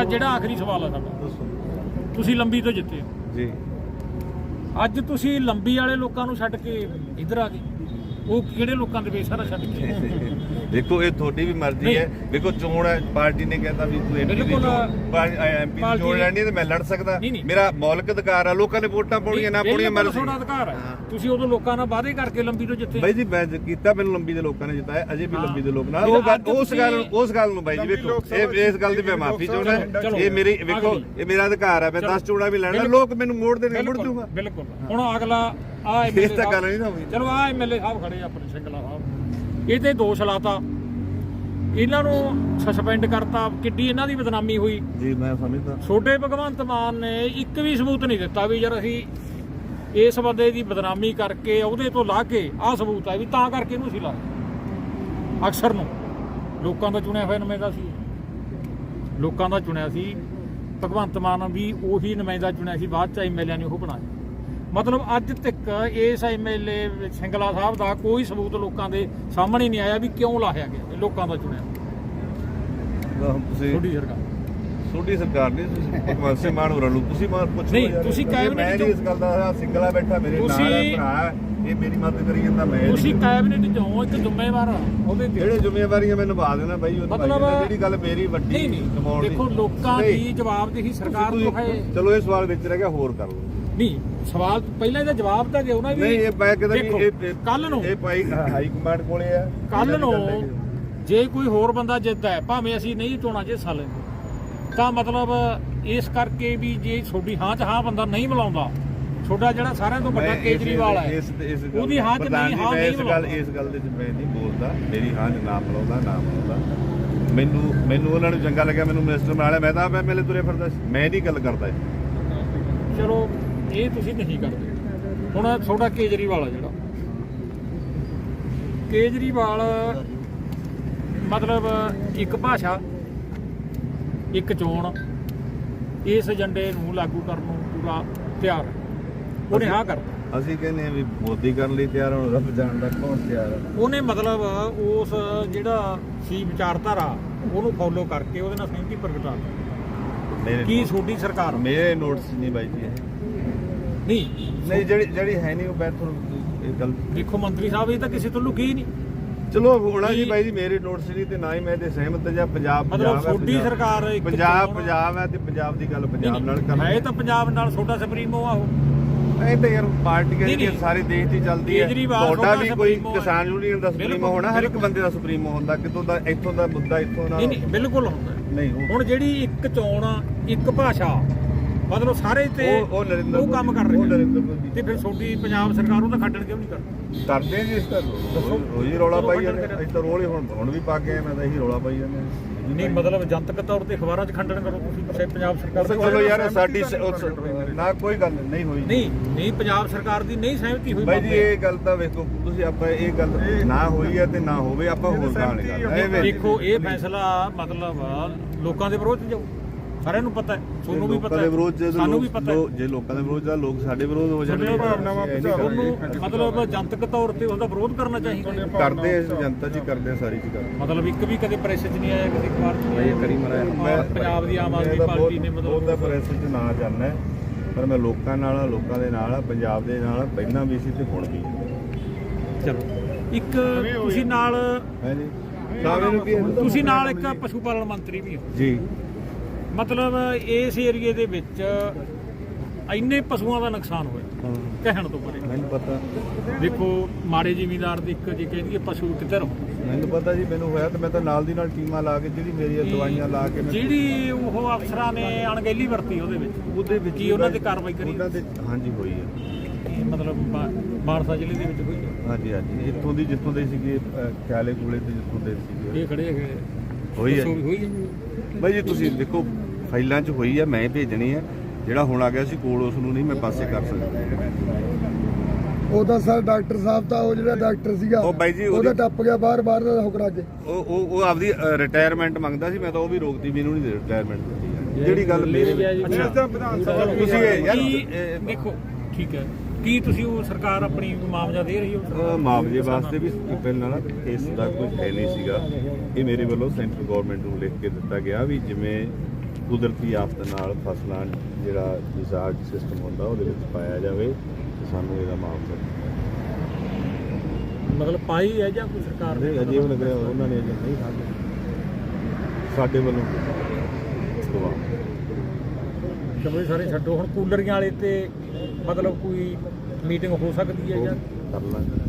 ਅੱਛਾ ਜਿਹੜਾ ਆਖਰੀ ਸਵਾਲ ਆ ਸਾਡਾ। ਦੱਸੋ। ਤੁਸੀਂ ਲੰਬੀ ਤੋਂ ਜਿੱਤੇ ਹੋ। ਜੀ। ਅੱਜ ਤੁਸੀਂ ਲੰਬੀ ਵਾਲੇ ਲੋਕਾਂ ਨੂੰ ਛੱਡ ਕੇ ਇੱਧਰ ਆ ਗਏ। ਉਹ ਕਿਹੜੇ ਲੋਕਾਂ ਦੇ ਵੇਸਾਰਾ ਛੱਡ ਕੇ ਦੇਖੋ ਇਹ ਤੁਹਾਡੀ ਵੀ ਮਰਜ਼ੀ। ਹੈ ਦੇਖੋ ਚੋਣ ਹੈ ਪਾਰਟੀ ਨੇ ਕਹਿੰਦਾ ਵੀ ਤੂੰ ਐਮਪੀ ਦੀ ਐਮਪੀ ਦੀ ਚੋਣ ਲੜਨੀ ਤੇ ਮੈਂ ਲੜ ਸਕਦਾ। ਮੇਰਾ ਮੌਲਿਕ ਅਧਿਕਾਰ ਆ ਲੋਕਾਂ ਨੇ ਵੋਟਾਂ ਪਾਉਣੀਆਂ ਨਾ ਪਾਉਣੀਆਂ ਮਰਜ਼ੀ ਤੁਹਾਡਾ ਅਧਿਕਾਰ ਹੈ। ਤੁਸੀਂ ਉਦੋਂ ਲੋਕਾਂ ਨਾਲ ਵਾਅਦੇ ਕਰਕੇ ਲੰਬੀ ਤੋਂ ਜਿੱਤੇ ਬਾਈ ਜੀ ਮੈਂ ਕੀਤਾ ਮੈਨੂੰ ਲੰਬੀ ਦੇ ਲੋਕਾਂ ਨੇ ਜਿਤਾਇਆ ਅਜੇ ਵੀ। ਲੰਬੀ ਦੇ ਲੋਕ ਨਾਲ ਉਹ ਉਸ ਗੱਲ ਉਸ ਗੱਲ ਨੂੰ ਬਾਈ ਜੀ ਵੇਖੋ ਇਹ ਇਸ ਗੱਲ ਦੀ ਮੈਂ ਮਾਫੀ ਚਾਹੁੰਦਾ ਇਹ ਮੇਰੀ ਵੇਖੋ। ਇਹ ਮੇਰਾ ਅਧਿਕਾਰ ਹੈ ਮੈਂ ਚਲੋ। 10 ਚੋਣਾਂ ਵੀ ਲੈਣਾ। ਲੋਕ ਮੈਨੂੰ ਮੋੜ ਦੇਣਗੇ ਮੁੜ ਜੂਗਾ ਬਿਲਕੁਲ ਹੁਣ ਅਗਲਾ ਆ ਇਸ ਤਾਂ ਗੱਲ ਨਹੀਂ ਨਾ ਹੋਈ। ਚਲੋ ਆ ਐਮਐਲਏ ਸਾਹਿਬ ਖੜੇ ਆ ਆਪਣੇ ਸਿੰਗਲਾ ਸਾਹਿਬ। ਇਹ ਤੇ ਦੋਸ਼ ਲਾਤਾ। ਇਹਨਾਂ ਨੂੰ ਸਸਪੈਂਡ ਕਰਤਾ। ਕਿੱਡੀ ਇਹਨਾਂ ਦੀ ਬਦਨਾਮੀ ਹੋਈ। ਜੀ ਮੈਂ ਸਮਝਦਾ। ਛੋਟੇ ਭਗਵੰਤ ਮਾਨ ਨੇ ਇੱਕ ਵੀ ਸਬੂਤ ਨਹੀਂ ਦਿੱਤਾ ਵੀ ਯਾਰ ਅਸੀਂ ਇਸ ਬੰਦੇ ਦੀ ਬਦਨਾਮੀ ਕਰਕੇ ਉਹਦੇ ਤੋਂ ਲਾ ਕੇ ਆਹ ਸਬੂਤ ਹੈ ਵੀ ਤਾਂ ਕਰਕੇ ਇਹਨੂੰ ਅਸੀਂ ਲਾਇਆ। ਅਕਸਰ ਨੂੰ। ਲੋਕਾਂ ਦਾ ਚੁਣਿਆ ਹੋਇਆ ਨੁਮਾਇੰਦਾ ਸੀ। ਲੋਕਾਂ ਦਾ ਚੁਣਿਆ ਸੀ। ਭਗਵੰਤ ਮਾਨ ਵੀ ਉਹੀ ਨੁਮਾਇੰਦਾ ਚੁਣਿਆ ਸੀ। ਬਾਅਦ ਚ ਐਮਐਲਏ ਨੇ ਉਹ ਬਣਾਇਆ। ਮਤਲਬ ਅੱਜ ਤੱਕ ਇਸ ਐਮਐਲਏ ਸਿੰਗਲਾ ਸਾਹਿਬ ਦਾ ਕੋਈ ਸਬੂਤ ਲੋਕਾਂ ਦੇ ਸਾਹਮਣੇ ਨਹੀਂ ਆਇਆ ਵੀ ਕਿਉਂ ਲਾਇਆ ਗਿਆ ਲੋਕਾਂ ਦਾ ਚੁਣਿਆ। ਤੁਸੀਂ ਛੋਟੀ ਸਰਕਾਰ। ਛੋਟੀ ਸਰਕਾਰ ਨਹੀਂ ਤੁਸੀਂ ਭਗਵੰਤ ਸਿੰਘ ਮਾਨ ਹੋਰਾਂ ਨੂੰ ਤੁਸੀਂ ਮਾਨ ਪੁੱਛੋ ਨਹੀਂ। ਤੁਸੀਂ cabinet ਮੈਂ ਇਸ ਗੱਲ ਦਾ ਸਿੰਗਲਾ ਬੈਠਾ ਮੇਰੇ ਨਾਲ ਤੁਸੀਂ- ਹੈ ਭਰਾ ਇਹ ਮੇਰੀ ਮਦਦ ਕਰੀ ਜਾਂਦਾ ਮੈਂ ਤੁਸੀਂ ਕੈਬਨਿਟ ਚੋਂ ਇੱਕ ਜ਼ਿੰਮੇਵਾਰ ਉਹਦੇ ਤੇ। ਜਿਹੜੇ ਜ਼ਿੰਮੇਵਾਰੀਆਂ ਮੈਂ ਨਿਭਾ ਦੇਣਾ ਬਾਈ ਉਹ ਨਿਭਾਈ ਮਤਲਬ- ਜਾਣਾ। ਜਿਹੜੀ ਗੱਲ ਮੇਰੀ ਵੱਡੀ ਨਹੀਂ ਨਹੀਂ ਕਮਾਉਣ ਦੀ ਦੇਖੋ ਲੋਕਾਂ ਨਹੀਂ, ਦੀ ਜਵਾਬਦੇਹੀ ਸਰਕਾਰ ਤੁਸੀਂ- ਤੋਂ ਹੈ। ਚਲੋ ਇਹ ਸਵਾਲ ਵਿੱਚ ਰਹਿ ਗਿਆ ਹੋਰ ਕਰ ਲਓ। ਨਹੀਂ ਸਵਾਲ ਪਹਿਲਾਂ ਇਹਦਾ ਜਵਾਬ ਤਾਂ ਦਿਓ ਨਾ ਵੀ ਨਹੀਂ ਇਹ ਮੈਂ ਕਹਿੰਦਾ ਦੇਖੋ, ਵੀ ਇਹ ਕੱਲ ਨੂੰ ਇਹ ਭਾਈ ਹਾਈ ਕਮਾਂਡ ਕੋਲੇ ਆ। ਕੱਲ ਨੂੰ ਜੇ ਕੋਈ ਹੋਰ ਬੰਦਾ ਜਿੱਤਦਾ ਹੈ ਭਾਵੇਂ ਅਸੀਂ ਨਹੀਂ ਚੋਣਾਂ 'ਚ ਹਿੱਸਾ ਲੈਂਦੇ ਤਾਂ ਮਤਲਬ ਇਸ ਕਰਕੇ ਵੀ ਜੇ ਤੁਹਾਡੀ ਹਾਂ 'ਚ ਹਾਂ ਬੰਦਾ ਨਹੀਂ ਮਿਲਾਉਂਦਾ ਤੁਹਾਡਾ ਜਿਹੜਾ ਸਾਰਿਆਂ ਤੋਂ ਵੱਡਾ ਮੈਂ ਇਸ- ਕੇਜਰੀਵਾਲ ਹੈ ਇਸ ਇਸ ਗੱਲ- ਉਹਦੀ ਹਾਂ 'ਚ ਪ੍ਰਧਾਨ ਨਹੀਂ ਜੀ, ਹਾਂ ਮੈਂ ਨਹੀਂ ਇਸ ਗੱਲ ਮਿਲਾਉਂਦਾ। ਇਸ ਗੱਲ ਦੇ ਵਿੱਚ ਮੈਂ ਨਹੀਂ ਬੋਲਦਾ। ਮੇਰੀ ਹਾਂ 'ਚ ਨਾਮ ਮਿਲਾਉਂਦਾ ਨਾਮ ਮਿਲਾਉਂਦਾ। ਮੈਨੂੰ ਮੈਨੂੰ ਉਹਨਾਂ ਨੂੰ ਚੰਗਾ ਲੱਗਿਆ ਮੈਨੂੰ ਮਿਨਿਸਟਰ ਬਣਾ ਲਿਆ। ਮੈਂ ਤਾਂ ਐਮਐਲਏ ਤੁਰੇ ਫਿਰਦਾ ਸੀ। ਮੈਂ ਨਹੀਂ ਗੱਲ ਕਰਦਾ। ਚਲੋ ਇਹ ਤੁਸੀਂ ਨਹੀਂ ਕਰਦੇ। ਹੁਣ ਤੁਹਾਡਾ ਕੇਜਰੀਵਾਲ ਆ ਜਿਹੜਾ। ਕੇਜਰੀਵਾਲ ਮਤਲਬ ਇੱਕ ਭਾਸ਼ਾ ਇੱਕ ਚੋਣ ਇਸ ਏਜੰਡੇ ਨੂੰ ਲਾਗੂ ਕਰਨ ਨੂੰ ਪੂਰਾ ਤਿਆਰ। ਹੈ ਉਹਨੇ ਹਾਂ ਕਰਤਾ। ਅਸੀਂ ਕਹਿੰਦੇ ਹਾਂ ਵੀ ਮੋਦੀ ਕਰਨ ਲਈ ਤਿਆਰ ਹਾਂ ਰੱਬ ਜਾਣਦਾ ਕੌਣ ਤਿਆਰ ਹੈ ਉਹਨੇ ਮਤਲਬ ਉਸ ਜਿਹੜਾ ਸੀ ਵਿਚਾਰਧਾਰਾ ਉਹਨੂੰ ਫੋਲੋ ਕਰਕੇ ਉਹਦੇ ਨਾਲ ਸਹਿਮਤੀ ਪ੍ਰਗਟਾ ਕੀ ਛੋਟੀ ਸਰਕਾਰ? ਮੇਰੇ ਨੋਟਸ ਨਹੀਂ ਬਾਈ ਜੀ ਇਹ। ਨਹੀਂ ਨਹੀਂ ਜਿਹੜੀ ਜਿਹੜੀ ਹੈ ਨਹੀਂ ਉਹ ਮੈਂ ਤੁਹਾਨੂੰ ਇਹ ਗੱਲ ਦੇਖੋ ਮੰਤਰੀ ਸਾਹਿਬ ਇਹ ਤਾਂ ਕਿਸੇ ਤੋਂ ਲੁਕੀ ਨਹੀਂ ਚਲੋ ਹੋਣਾ ਜੀ ਬਾਈ ਜੀ ਮੇਰੇ ਨੋਟਸ ਨਹੀਂ ਤੇ ਨਾ ਹੀ ਮੈਂ ਤੇ ਸਹਿਮਤ ਜਾਂ ਪੰਜਾਬ ਮਤਲਬ ਪੰਜਾਬ ਹੈ, ਛੋਟੀ ਪੰਜਾਬ- ਸਰਕਾਰ ਇੱਕ ਪੰਜਾਬ ਚੋਣ- ਪੰਜਾਬ ਹੈ ਤੇ ਪੰਜਾਬ ਦੀ ਗੱਲ ਪੰਜਾਬ ਨਾਲ ਨਹੀਂ, ਕਰ ਹੈ ਤਾਂ ਪੰਜਾਬ ਨਾਲ ਛੋਟਾ ਸੁਪਰੀਮੋ ਆ ਉਹ ਇਹ ਤਾਂ ਯਾਰ ਪਾਰਟੀਆਂ ਨਹੀਂ, ਜਿਹੜੀਆਂ ਨਹੀਂ। ਸਾਰੇ ਦੇਸ਼ ਦੀ ਚੱਲਦੀ ਹੈ ਕੇਜਰੀਵਾਲ ਤੁਹਾਡਾ ਵੀ ਕੋਈ ਸੁਪਰੀਮੋ ਹੈ। ਕਿਸਾਨ ਯੂਨੀਅਨ ਦਾ ਸੁਪਰੀਮੋ ਬਿਲਕੁਲ, ਹੋਣਾ ਹਰ ਇੱਕ ਬਿਲਕੁਲ। ਬੰਦੇ ਦਾ ਸੁਪਰੀਮੋ ਹੁੰਦਾ ਕਿਤੋਂ ਦਾ ਇੱਥੋਂ ਦਾ ਮੁੱਦਾ ਇੱਥੋਂ ਦਾ ਨਹੀਂ ਨਹੀਂ ਬਿਲਕੁਲ ਹੁੰਦਾ। ਨਹੀਂ ਉਹ- ਹੁਣ ਜਿਹੜੀ ਇੱਕ ਚੋਣ ਆ, ਇੱਕ ਭਾਸ਼ਾ ਮਤਲਬ ਸਾਰੇ ਤੇ ਉਹ ਉਹ ਨਰਿੰਦਰ ਉਹ ਕੰਮ ਕਰ ਉਹ ਰਹੇ ਨਰਿੰਦਰ ਮੋਦੀ। ਤੇ ਫਿਰ ਛੋਟੀ ਪੰਜਾਬ ਸਰਕਾਰ ਉਹਦਾ ਖੱਡਣ ਕਿਉਂ ਨਹੀਂ ਕਰਦੀ? ਕਰਦੇ ਜੀ ਇਸ ਤਾਂ ਰੋਜ਼ ਰੌਲਾ ਪਾਈ ਜਾਂਦੇ ਅਸੀਂ ਤਾਂ ਰੋਲ ਹੀ ਹੁਣ ਹੁਣ ਵੀ ਪਾ ਕੇ ਆਏ, ਮੈਂ ਤਾਂ ਇਹੀ ਰੌਲਾ ਪਾਈ ਜਾਂਦੇ ਨਹੀਂ ਮਤਲਬ ਜਨਤਕ ਤੌਰ ਤੇ ਅਖਬਾਰਾਂ 'ਚ ਖੰਡਨ ਕਰੋ ਤੁਸੀਂ ਕਿਸੇ ਪੰਜਾਬ ਸਰਕਾਰ ਉਹ ਦੇ ਚਲੋ ਯਾਰ ਸਾਡੀ ਉਸ-। ਨਾ ਕੋਈ ਗੱਲ ਨਹੀਂ ਹੋਈ। ਨਹੀਂ ਨਹੀਂ ਪੰਜਾਬ ਸਰਕਾਰ ਦੀ ਨਹੀਂ ਸਹਿਮਤੀ ਹੋਈ ਬਾਈ ਜੀ। ਇਹ ਗੱਲ ਤਾਂ ਵੇਖੋ ਤੁਸੀਂ ਆਪਾਂ ਇਹ ਗੱਲ ਨਾ ਹੋਈ ਹੈ ਤੇ ਨਾ ਹੋਵੇ ਆਪਾਂ ਹੋਰ ਗੱਲ। ਨਹੀਂ ਕਰਦੇ ਦੇਖੋ ਇਹ ਫੈਸਲਾ ਮਤਲਬ ਲੋਕਾਂ ਦੇ ਵਿਰੋਧ 'ਚ ਜਾਊ। ਸਾਰਿਆਂ ਨੂੰ ਪਤਾ ਹੈ ਤੁਹਾਨੂੰ ਵੀ ਪਤਾ ਹੈ ਸਾਨੂੰ ਵੀ ਪਤਾ ਹੈ। ਜੇ ਲੋਕਾਂ ਦੇ ਵਿਰੋਧ ਦਾ ਲੋਕ ਸਾਡੇ ਵਿਰੋਧ ਹੋ ਜਾਣਗੇ। ਉਹਨੂੰ ਮਤਲਬ ਜਨਤਕ ਤੌਰ ਤੇ ਉਹਦਾ ਵਿਰੋਧ ਕਰਨਾ ਚਾਹੀਦਾ। ਕਰਦੇ ਆ, ਜਨਤਾ ਜੀ ਕਰਦੇ ਆ, ਸਾਰੀ ਚੀਜ਼ ਕਰਦੇ ਮਤਲਬ ਇੱਕ ਵੀ ਕਦੇ ਪ੍ਰੈਸ 'ਚ ਨਹੀਂ ਆਇਆ ਕਿਸੇ ਅਖਬਾਰ 'ਚ ਨਹੀਂ ਆਇਆ। ਕਰੀ ਮਰਾਇਆ ਮੈਂ ਪੰਜਾਬ ਦੀ ਆਮ ਆਦਮੀ ਪਾਰਟੀ ਨੇ ਉਹਦਾ ਮਤਲਬ ਪ੍ਰੈਸ ਚ ਨਾ ਜਾਣਾ ਪਰ ਮੈਂ ਲੋਕਾਂ ਨਾਲ ਆ, ਲੋਕਾਂ ਦੇ ਨਾਲ ਆ, ਪੰਜਾਬ ਦੇ ਨਾਲ ਪਹਿਲਾਂ ਵੀ ਸੀ ਤੇ ਹੁਣ ਵੀ ਚਲੋ ਇੱਕ ਤੁਸੀਂ ਨਾਲ ਹੈ ਜੀ। ਸਾਵੇਂ ਨੂੰ ਕੀ ਹੈ? ਤੁਸੀਂ ਨਾਲ ਇੱਕ ਪਸ਼ੂ ਪਾਲਣ ਮੰਤਰੀ ਵੀ ਹੋ। ਜੀ। ਮਤਲਬ ਇਸ ਏਰੀਏ ਦੇ ਵਿੱਚ ਇੰਨੇ ਪਸ਼ੂਆਂ ਦਾ ਨੁਕਸਾਨ ਹੋਇਆ ਕਹਿਣ ਤੋਂ ਪਰੇ। ਮੈਨੂੰ ਪਤਾ। ਦੇਖੋ ਮਾੜੇ ਜ਼ਿਮੀਂਦਾਰ ਦੀ ਇੱਕ ਜੇ ਕਹਿੰਦੀ ਪਸ਼ੂ ਕਿੱਧਰ ਹੋ ਮੈਨੂੰ ਪਤਾ ਜੀ ਮੈਨੂੰ ਹੋਇਆ ਤੇ ਮੈਂ ਤਾਂ ਨਾਲ ਦੀ ਨਾਲ ਟੀਮਾਂ ਲਾ ਕੇ ਜਿਹੜੀ ਮੇਰੀਆਂ ਦਵਾਈਆਂ ਲਾ ਕੇ ਜਿਹੜੀ ਉਹ ਅਫਸਰਾਂ ਨੇ ਅਣਗਹਿਲੀ ਵਰਤੀ ਉਹਦੇ ਵਿੱਚ ਉਹਦੇ ਵਿੱਚ ਕੀ ਉਹਨਾਂ ਤੇ ਕਾਰਵਾਈ ਕਰੀ? ਉਹਨਾਂ ਦੇ ਹਾਂਜੀ ਹੋਈ ਹੈ। ਮਤਲਬ ਮਾਨਸਾ ਜ਼ਿਲ੍ਹੇ ਦੇ ਵਿੱਚ ਹੋਈ ਹੈ? ਹਾਂਜੀ ਹਾਂਜੀ। ਇੱਥੋਂ ਦੀ ਜਿੱਥੋਂ ਦੇ ਸੀਗੇ ਖਿਆਲੇ ਕੋਲੇ ਤੇ ਜਿੱਥੋਂ ਦੇ ਸੀਗੇ। ਇਹ ਖੜੇ ਹੈਗੇ ਹੋਈ ਹੈ। ਦੱਸੋ ਵੀ ਜੀ। ਹੋਈ ਹੈ ਬਾਈ ਜੀ ਤੁਸੀਂ ਦੇਖੋ ਫਾਈਲਾਂ 'ਚ ਹੋਈ ਹੈ ਮੈਂ ਭੇਜਣੀ ਹੈ ਜਿਹੜਾ ਹੁਣ ਆ ਗਿਆ ਸੀ ਕੋਲ ਉਸ ਨੂੰ ਨਹੀਂ ਮੈਂ ਪਾਸੇ ਕਰ ਸਕਦਾ। ਉਹਦਾ ਸਰ ਡਾਕਟਰ ਸਾਹਿਬ ਤਾਂ ਉਹ ਜਿਹੜਾ ਡਾਕਟਰ ਸੀਗਾ ਉਹ ਬਾਈ ਜੀ ਉਹਦਾ ਟੱਪ ਗਿਆ ਬਾਹਰ ਬਾਹਰ ਦਾ ਹੁਕੜਾ ਕੇ। ਉਹ ਉਹ ਉਹ ਆਪਦੀ ਰਿਟਾਇਰਮੈਂਟ ਮੰਗਦਾ ਸੀ ਮੈਂ ਤਾਂ ਉਹ ਵੀ ਰੋਕਤੀ ਮੈਨੂੰ ਨਹੀਂ ਰਿਟਾਇਰਮੈਂਟ ਦਿੱਤੀ ਜਿਹੜੀ ਗੱਲ ਮੇਰੇ ਤੁਸੀਂ ਇਹ ਯਾਰ ਦੇਖੋ ਠੀਕ ਹੈ। ਕੀ ਤੁਸੀਂ ਉਹ ਸਰਕਾਰ ਆਪਣੀ ਮੁਆਵਜ਼ਾ ਦੇ ਰਹੀ ਹੋ? ਮੁਆਵਜ਼ੇ ਵਾਸਤੇ ਵੀ ਪਹਿਲਾਂ ਨਾ ਇਸ ਦਾ ਕੋਈ ਹੈ ਨਹੀਂ ਸੀਗਾ। ਇਹ ਮੇਰੇ ਵੱਲੋਂ ਸੈਂਟਰ ਗਵਰਨਮੈਂਟ ਨੂੰ ਲਿਖ ਕੇ ਦਿੱਤਾ ਗਿਆ ਵੀ ਜਿਵੇਂ ਕੁਦਰਤੀ ਆਫਤ ਨਾਲ ਫਸਲਾਂ ਜਿਹੜਾ ਡਿਜ਼ਾਰਟ ਸਿਸਟਮ ਹੁੰਦਾ ਉਹਦੇ ਵਿੱਚ ਪਾਇਆ ਜਾਵੇ ਤੇ ਸਾਨੂੰ ਇਹਦਾ ਮੁਆਵਜ਼ਾ ਮਤਲਬ ਪਾਈ ਹੈ ਜਾਂ ਕੋਈ ਸਰਕਾਰ ਨਹੀਂ ਅਜੇ ਵੀ ਲੱਗਿਆ ਉਹਨਾਂ ਨੇ ਅਜੇ ਨਹੀਂ ਖਾਧੇ। ਸਾਡੇ ਵੱਲੋਂ ਦੁਆ ਚਲੋ ਇਹ ਸਾਰੇ ਛੱਡੋ। ਹੁਣ ਕੂਲਰੀਆਂ ਵਾਲੇ ਤੇ ਮਤਲਬ ਕੋਈ ਮੀਟਿੰਗ ਹੋ ਸਕਦੀ ਹੈ ਜਾਂ? ਕਰ ਲਾਂਗੇ।